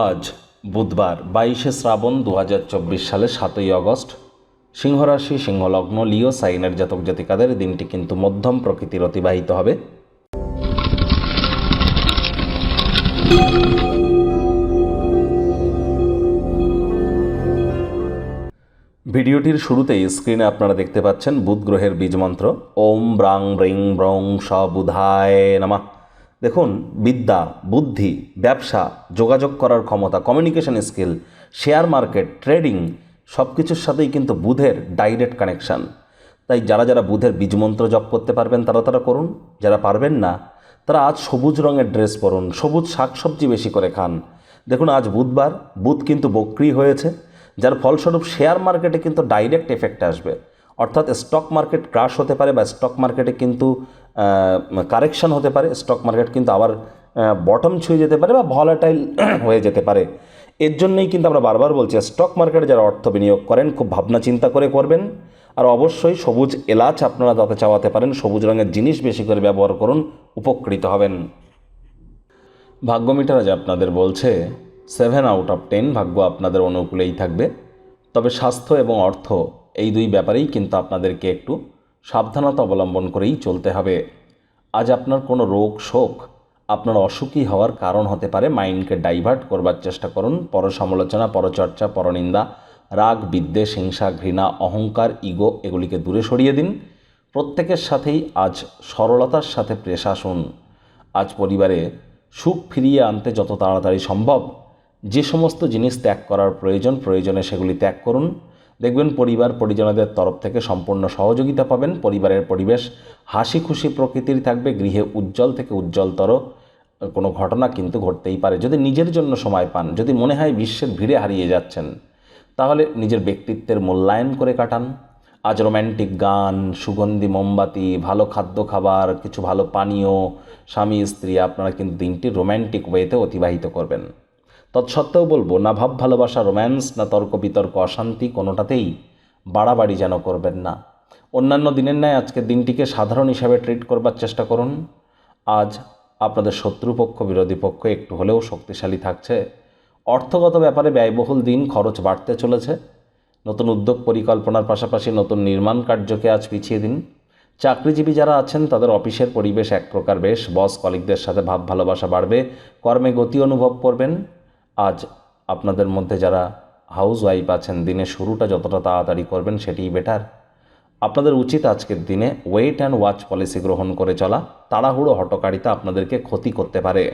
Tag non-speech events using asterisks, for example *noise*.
আজ বুধবার বাইশে শ্রাবণ দু হাজার চব্বিশ সালে সাতই আগস্ট, সিংহরাশি, সিংহলগ্ন, লিও, সাইনের জাতক জাতিকাদের দিনটি কিন্তু মধ্যম প্রকৃতির অতিবাহিত হবে। ভিডিওটির শুরুতেই স্ক্রিনে আপনারা দেখতে পাচ্ছেন বুধ গ্রহের বীজমন্ত্র ওম ব্রাং রিং ব্রং স বুধায় নামা। দেখুন, বিদ্যা, বুদ্ধি, ব্যবসা, যোগাযোগ করার ক্ষমতা communication skill share market trading সব কিছুর সাথেই কিন্তু বুধের ডাইরেক্ট কানেকশান তাই যারা যারা বুধের বীজমন্ত্র জপ করতে পারবেন, তারা তারা করুন। যারা পারবেন না, তারা আজ সবুজ রঙের ড্রেস পরুন, সবুজ শাকসবজি বেশি করে খান। দেখুন, আজ বুধবার, বুধ কিন্তু বক্রি হয়েছে, যার ফলস্বরূপ শেয়ার মার্কেটে কিন্তু ডাইরেক্ট এফেক্ট আসবে। অর্থাৎ স্টক মার্কেট ক্রাশ হতে পারে বা স্টক মার্কেটে কিন্তু কারেকশন হতে পারে স্টক মার্কেট কিন্তু আবার বটম ছুঁয়ে যেতে পারে বা ভলাটাইল *clears throat* হয়ে যেতে পারে। এর জন্যই কিন্তু আমরা বারবার বলছি স্টক মার্কেটে যারা অর্থ বিনিয়োগ করেন, খুব ভাবনা চিন্তা করে করবেন। আর অবশ্যই সবুজ এলাচ আপনারা তাতে চাওয়াতে পারেন, সবুজ রঙের জিনিস বেশি করে ব্যবহার করুন, উপকৃত হবেন। ভাগ্য মিটার আজ আপনাদের বলছে সেভেন আউট অফ টেন ভাগ্য আপনাদের অনুকূলেই থাকবে। তবে স্বাস্থ্য এবং অর্থ এই দুই ব্যাপারেই কিন্তু আপনাদেরকে একটু সাবধানতা অবলম্বন করেই চলতে হবে। আজ আপনার কোনো রোগ, শোক, আপনার অসুখী হওয়ার কারণ হতে পারে, মাইন্ডকে ডাইভার্ট করবার চেষ্টা করুন। পর সমালোচনা পরচর্চা, পরনিন্দা, রাগ, বিদ্বেষ, হিংসা, ঘৃণা, অহংকার, ইগো এগুলিকে দূরে সরিয়ে দিন। প্রত্যেকের সাথেই আজ সরলতার সাথে পেশ আসুন। আজ পরিবারে সুখ ফিরিয়ে আনতে যত তাড়াতাড়ি সম্ভব, যে সমস্ত জিনিস ত্যাগ করার প্রয়োজন, প্রয়োজনে সেগুলি ত্যাগ করুন। দেখবেন পরিবার পরিজনদের তরফ থেকে সম্পূর্ণ সহযোগিতা পাবেন। পরিবারের পরিবেশ হাসি খুশি প্রকৃতির থাকবে। গৃহে উজ্জ্বল থেকে উজ্জ্বলতর কোনো ঘটনা কিন্তু ঘটতেই পারে। যদি নিজের জন্য সময় পান, যদি মনে হয় বিশ্বের ভিড়ে হারিয়ে যাচ্ছেন, তাহলে নিজের ব্যক্তিত্বের মূল্যায়ন করে কাটান। আজ রোম্যান্টিক গান, সুগন্ধি মোমবাতি, ভালো খাদ্য খাবার, কিছু ভালো পানীয়, স্বামী, স্ত্রী আপনারা কিন্তু দিনটি রোম্যান্টিক ওয়েতে অতিবাহিত করবেন। তৎসত্ত্বেও বলব, না ভাব ভালোবাসা, রোম্যান্স, না তর্ক বিতর্ক, অশান্তি কোনোটাতেই বাড়াবাড়ি যেন করবেন না। অন্যান্য দিনের ন্যায় আজকের দিনটিকে সাধারণ হিসাবে ট্রিট করবার চেষ্টা করুন। আজ আপনাদের শত্রুপক্ষ, বিরোধী পক্ষ একটু হলেও শক্তিশালী থাকছে। অর্থগত ব্যাপারে ব্যয়বহুল দিন, খরচ বাড়তে চলেছে। নতুন উদ্যোগ পরিকল্পনার পাশাপাশি নতুন নির্মাণ কার্যকে আজ পিছিয়ে দিন। চাকরিজীবী যারা আছেন, তাদের অফিসের পরিবেশ এক প্রকার বেশ। বস কলিকদের সাথে ভাব ভালোবাসা বাড়বে। কর্মে গতি অনুভব করবেন। আজ আপনাদের মধ্যে যারা হাউস ওয়াইফ আছেন দিনে শুরুটা যতটা তাড়াতাড়ি করবেন সেটিই বেটার আপনাদের উচিত আজকের দিনে ওয়েট অ্যান্ড ওয়াচ পলিসি গ্রহণ করে চলা। তাড়াহুড়ো হটকারিতা আপনাদেরকে ক্ষতি করতে পারে।